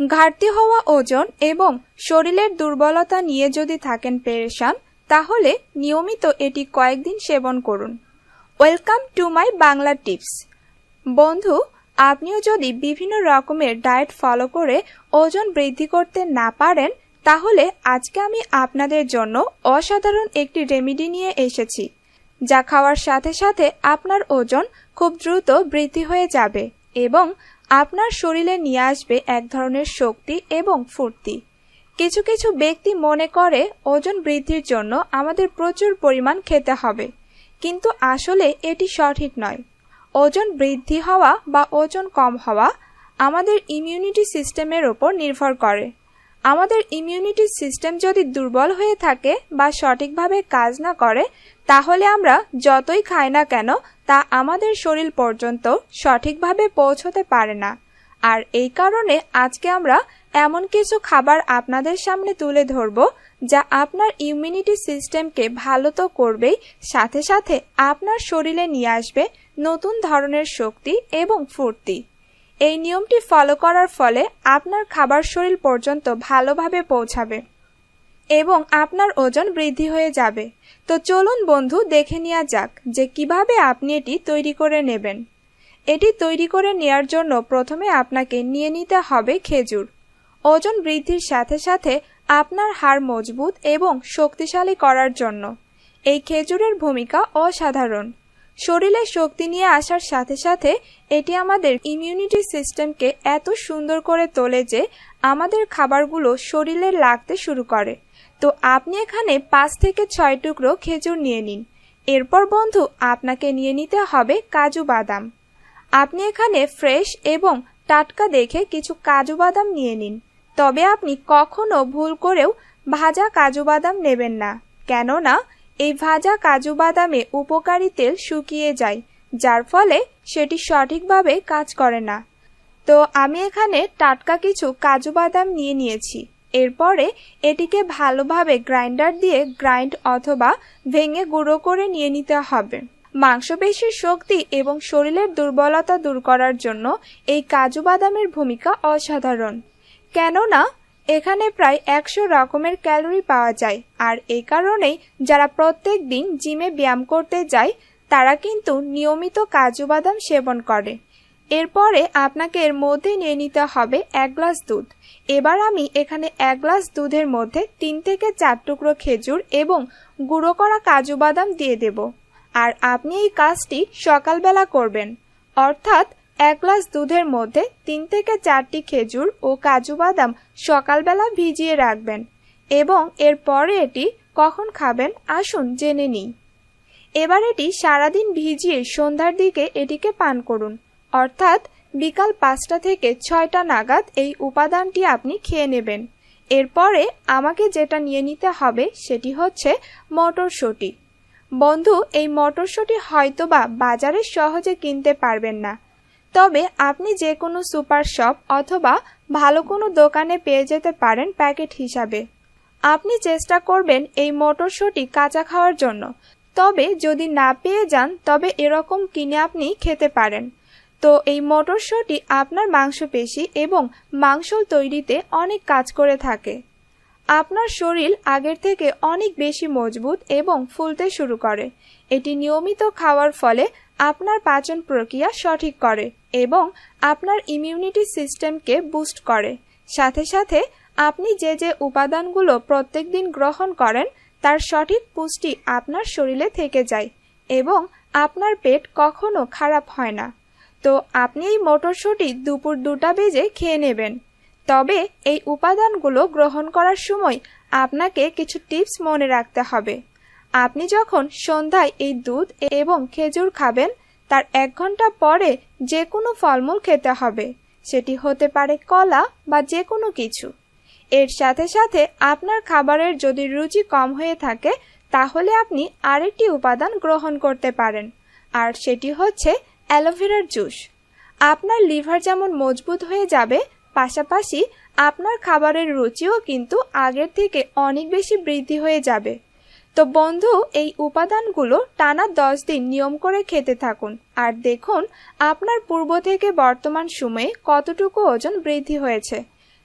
ঘাটতি হওয়া ওজন এবং শরীরের দুর্বলতা নিয়ে যদি থাকেন পেরেশান, তাহলে নিয়মিত এটি কয়েকদিন সেবন করুন। Welcome to my Bangla tips. বন্ধু, আপনিও যদি বিভিন্ন রকমের ডায়েট ফলো করে ওজন বৃদ্ধি করতে না পারেন, তাহলে আজকে আমি আপনাদের জন্য অসাধারণ একটি রেমিডি নিয়ে এসেছি, যা খাওয়ার সাথে সাথে আপনার ওজন খুব দ্রুত বৃদ্ধি হয়ে যাবে এবং আপনার শরীরে নিয়ে আসবে এক ধরনের শক্তি এবং ফুর্তি। কিছু কিছু ব্যক্তি মনে করে ওজন বৃদ্ধির জন্য আমাদের প্রচুর পরিমাণ খেতে হবে। কিন্তু আসলে এটি সঠিক নয়। ওজন বৃদ্ধি হওয়া বা ওজন কম হওয়া আমাদের ইমিউনিটি সিস্টেমের ওপর নির্ভর করে। আমাদের ইমিউনিটি সিস্টেম যদি দুর্বল হয়ে থাকে বা সঠিকভাবে কাজ না করে, তাহলে আমরা যতই খাই না কেন, তা আমাদের শরীর পর্যন্ত সঠিকভাবে পৌঁছতে পারে না। আর এই কারণে আজকে আমরা এমন কিছু খাবার আপনাদের সামনে তুলে ধরব, যা আপনার ইমিউনিটি সিস্টেমকে ভালো তো করবেই, সাথে সাথে আপনার শরীরে নিয়ে আসবে নতুন ধরনের শক্তি এবং ফুর্তি। এই নিয়মটি ফলো করার ফলে আপনার খাবার শরীর পর্যন্ত ভালোভাবে পৌঁছাবে এবং আপনার ওজন বৃদ্ধি হয়ে যাবে। তো চলুন বন্ধু, দেখে নেওয়া যাক যে কীভাবে আপনি এটি তৈরি করে নেবেন। এটি তৈরি করে নেয়ার জন্য প্রথমে আপনাকে নিয়ে নিতে হবে খেজুর। ওজন বৃদ্ধির সাথে সাথে আপনার হাড় মজবুত এবং শক্তিশালী করার জন্য। এই খেজুরের ভূমিকা অসাধারণ। শরীরে শক্তি নিয়ে আসার সাথে সাথে এটি আমাদের ইমিউনিটি সিস্টেমকে এত সুন্দর করে তোলে যে আমাদের খাবারগুলো শরীরে লাগতে শুরু করে। তো আপনি এখানে পাঁচ থেকে ছয় টুকরো খেজুর নিয়ে নিন। এরপর বন্ধু, আপনাকে নিয়ে নিতে হবে কাজু বাদাম। আপনি এখানে ফ্রেশ এবং টাটকা দেখে কিছু কাজু বাদাম নিয়ে নিন। তবে আপনি কখনো ভুল করেও ভাজা কাজু বাদাম নেবেন না। কেননা এই ভাজা কাজু বাদামে উপকারী তেল শুকিয়ে যায়, যার ফলে সেটি সঠিকভাবে কাজ করে না। তো আমি এখানে টাটকা কিছু কাজু বাদাম নিয়ে নিয়েছি। এরপরে এটিকে ভালোভাবে গ্রাইন্ডার দিয়ে গ্রাইন্ড অথবা ভেঙে গুঁড়ো করে নিয়ে নিতে হবে। মাংসপেশির শক্তি এবং শরীরের দুর্বলতা দূর করার জন্য এই কাজু বাদামের ভূমিকা অসাধারণ। কেননা এখানে প্রায় একশো রকমের ক্যালোরি পাওয়া যায়। আর এই কারণেই যারা প্রত্যেক দিন জিমে ব্যায়াম করতে যায়, তারা কিন্তু নিয়মিত কাজু বাদাম সেবন করে। এরপরে আপনাকে এর মধ্যে নিয়ে নিতে হবে এক গ্লাস দুধ। এবার আমি এখানে এক গ্লাস দুধের মধ্যে তিন থেকে চার টুকরো খেজুর এবং গুঁড়ো করা কাজু বাদাম দিয়ে দেব। আর আপনি এই কাজটি সকালবেলা করবেন। অর্থাৎ এক গ্লাস দুধের মধ্যে তিন থেকে চারটি খেজুর ও কাজু বাদাম সকালবেলা ভিজিয়ে রাখবেন এবং এরপরে এটি কখন খাবেন আসুন জেনে নিই। এবার এটি সারাদিন ভিজিয়ে সন্ধ্যার দিকে এটিকে পান করুন। অর্থাৎ বিকাল পাঁচটা থেকে ছয়টা নাগাদ এই উপাদানটি আপনি খেয়ে নেবেন। এরপরে আমাকে যেটা নিয়ে নিতে হবে সেটি হচ্ছে মটরশুঁটি। বন্ধু, এই মটরশুঁটি হয়তোবা বাজারে সহজে কিনতে পারবেন না। তবে আপনি যে কোনো সুপার শপ অথবা ভালো কোনো দোকানে পেয়ে যেতে পারেন প্যাকেট হিসাবে। আপনি চেষ্টা করবেন এই মটরশুঁটি কাঁচা খাওয়ার জন্য। তবে যদি না পেয়ে যান, তবে এরকম কিনে আপনি খেতে পারেন। তো এই মটরশুঁটি আপনার মাংসপেশি এবং মাংস তৈরিতে অনেক কাজ করে থাকে। আপনার শরীর আগের থেকে অনেক বেশি মজবুত এবং ফুলতে শুরু করে। এটি নিয়মিত খাওয়ার ফলে আপনার পাচন প্রক্রিয়া সঠিক করে এবং আপনার ইমিউনিটি সিস্টেমকে বুস্ট করে। সাথে সাথে আপনি যে যে উপাদানগুলো প্রত্যেক দিন গ্রহণ করেন, তার সঠিক পুষ্টি আপনার শরীরে থেকে যায় এবং আপনার পেট কখনো খারাপ হয় না। তো আপনি এই মটরশুঁটি দুপুর দুটা বেজে খেয়ে নেবেন। তবে এই উপাদানগুলো গ্রহণ করার সময় আপনাকে কিছু টিপস মনে রাখতে হবে। আপনি যখন সন্ধ্যায় এই দুধ এবং খেজুর খাবেন, তার এক ঘণ্টা পরে যে কোনো ফলমূল খেতে হবে। সেটি হতে পারে কলা বা যে কোনো কিছু। এর সাথে সাথে আপনার খাবারের যদি রুচি কম হয়ে থাকে, তাহলে আপনি আরেকটি উপাদান গ্রহণ করতে পারেন, আর সেটি হচ্ছে অ্যালোভেরার জুস। আপনার লিভার যেমন মজবুত হয়ে যাবে, পাশাপাশি আপনার খাবারের রুচিও কিন্তু আগের থেকে অনেক বেশি বৃদ্ধি হয়ে যাবে। তো বন্ধু, এই উপাদানগুলো টানা দশ দিন নিয়ম করে খেতে থাকুন। আর দেখুন, আপনার পূর্ব থেকে বর্তমান সময়ে কতটুকু ওজন বৃদ্ধি হয়েছে।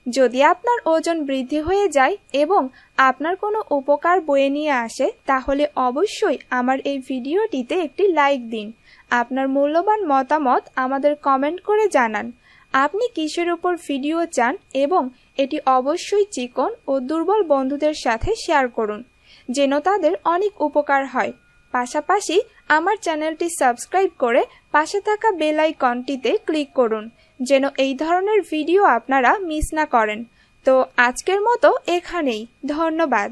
যদি আপনার ওজন বৃদ্ধি হয়ে যায় এবং আপনার কোনো উপকার বয়ে নিয়ে আসে, তাহলে অবশ্যই আমার এই ভিডিওটিতে একটি লাইক দিন। আপনার মূল্যবান মতামত আমাদের কমেন্ট করে জানান। আপনি কিসের উপর ভিডিও চান এবং এটি অবশ্যই চিকন ও দুর্বল বন্ধুদের সাথে শেয়ার করুন। যেন তাদের অনেক উপকার হয়। পাশাপাশি আমার চ্যানেলটি সাবস্ক্রাইব করে পাশে থাকা বেল আইকনটিতে ক্লিক করুন, যেন এই ধরনের ভিডিও আপনারা মিস না করেন। তো আজকের মতো এখানেই, ধন্যবাদ।